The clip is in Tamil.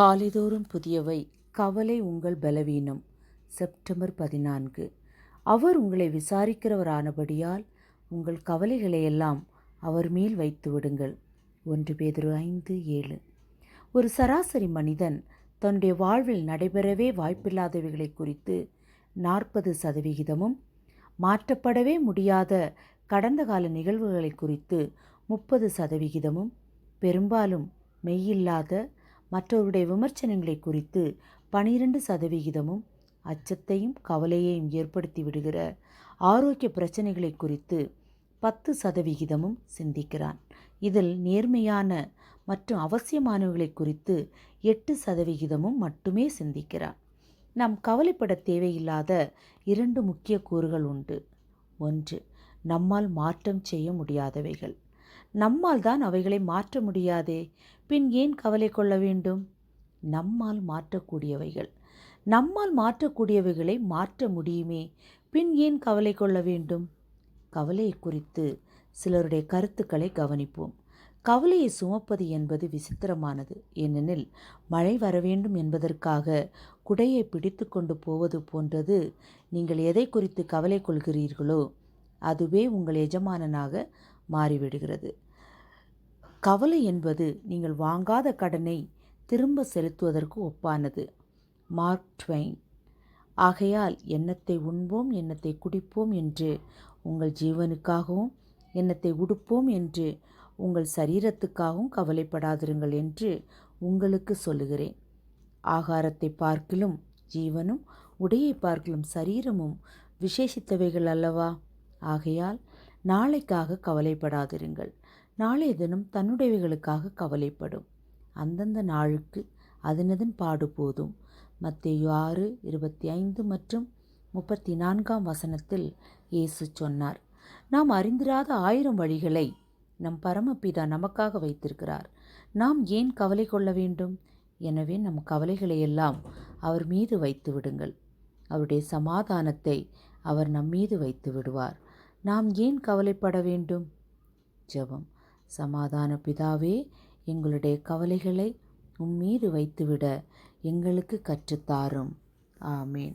காலைதோறும் புதியவை கவலை உங்கள் பலவீனம். செப்டம்பர் பதினான்கு. அவர் உங்களை விசாரிக்கிறவரானபடியால் உங்கள் கவலைகளையெல்லாம் அவர் மேல் வைத்து விடுங்கள். ஒன்று பேதுரு ஐந்து ஏழு. ஒரு சராசரி மனிதன் தன்னுடைய வாழ்வில் நடைபெறவே வாய்ப்பில்லாதவைகளை குறித்து நாற்பது சதவிகிதமும் மாற்றப்படவே முடியாத கடந்த கால நிகழ்வுகளை குறித்து முப்பது சதவிகிதமும் பெரும்பாலும் மெய்யில்லாத மற்றவருடைய விமர்சனங்களை குறித்து பனிரெண்டு சதவிகிதமும் அச்சத்தையும் கவலையையும் ஏற்படுத்தி விடுகிற ஆரோக்கிய பிரச்சனைகளை குறித்து பத்து சதவிகிதமும் சிந்திக்கிறான். இதில் நேர்மையான மற்றும் அவசியமானவர்களை குறித்து எட்டு சதவிகிதமும் மட்டுமே சிந்திக்கிறான். நாம் கவலைப்பட தேவையில்லாத இரண்டு முக்கிய கூறுகள் உண்டு. ஒன்று நம்மால் மாற்றம் செய்ய முடியாதவைகள். நம்மால் தான் அவைகளை மாற்ற முடியாதே. பின் ஏன் கவலை கொள்ள வேண்டும்? நம்மால் மாற்றக்கூடியவைகள். நம்மால் மாற்றக்கூடியவைகளை மாற்ற முடியுமே. பின் ஏன் கவலை கொள்ள வேண்டும்? கவலையை குறித்து சிலருடைய கருத்துக்களை கவனிப்போம். கவலையை சுமப்பது என்பது விசித்திரமானது. ஏனெனில் மழை வர வேண்டும் என்பதற்காக குடையை பிடித்து கொண்டு போவது போன்றது. நீங்கள் எதை குறித்து கவலை கொள்கிறீர்களோ அதுவே உங்கள் எஜமானனாக மாறிவிடுகிறது. கவலை என்பது நீங்கள் வாங்காத கடனை திரும்ப செலுத்துவதற்கு ஒப்பானது. மார்க் ட்வைன் ஆகையால் எண்ணத்தை உண்போம் எண்ணத்தை குடிப்போம் என்று உங்கள் ஜீவனுக்காகவும் எண்ணத்தை உடுப்போம் என்று உங்கள் சரீரத்துக்காகவும் கவலைப்படாதிருங்கள் என்று உங்களுக்கு சொல்லுகிறேன். ஆகாரத்தை பார்க்கிலும் ஜீவனும் உடையை பார்க்கிலும் சரீரமும் விசேஷித்தவைகள் அல்லவா? ஆகையால் நாளைக்காக கவலைப்படாதிருங்கள். நாளைய தினம் தன்னுடையவைகளுக்காக கவலைப்படும். அந்தந்த நாளுக்கு அதனதன் பாடு போதும். மத்திய ஆறு இருபத்தி ஐந்து மற்றும் முப்பத்தி நான்காம் வசனத்தில் இயேசு சொன்னார் நாம் அறிந்திராத ஆயிரம் வழிகளை நம் பரமபிதா நமக்காக வைத்திருக்கிறார். நாம் ஏன் கவலை கொள்ள வேண்டும்? எனவே நம் கவலைகளை எல்லாம் அவர் மீது வைத்து விடுங்கள் அவருடைய சமாதானத்தை அவர் நம் மீது வைத்து விடுவார் நாம் ஏன் கவலைப்பட வேண்டும்? ஜெபம். சமாதான பிதாவே எங்களுடைய கவலைகளை உம்மீது வைத்துவிட எங்களுக்கு கற்றுத்தாரும். ஆமேன்.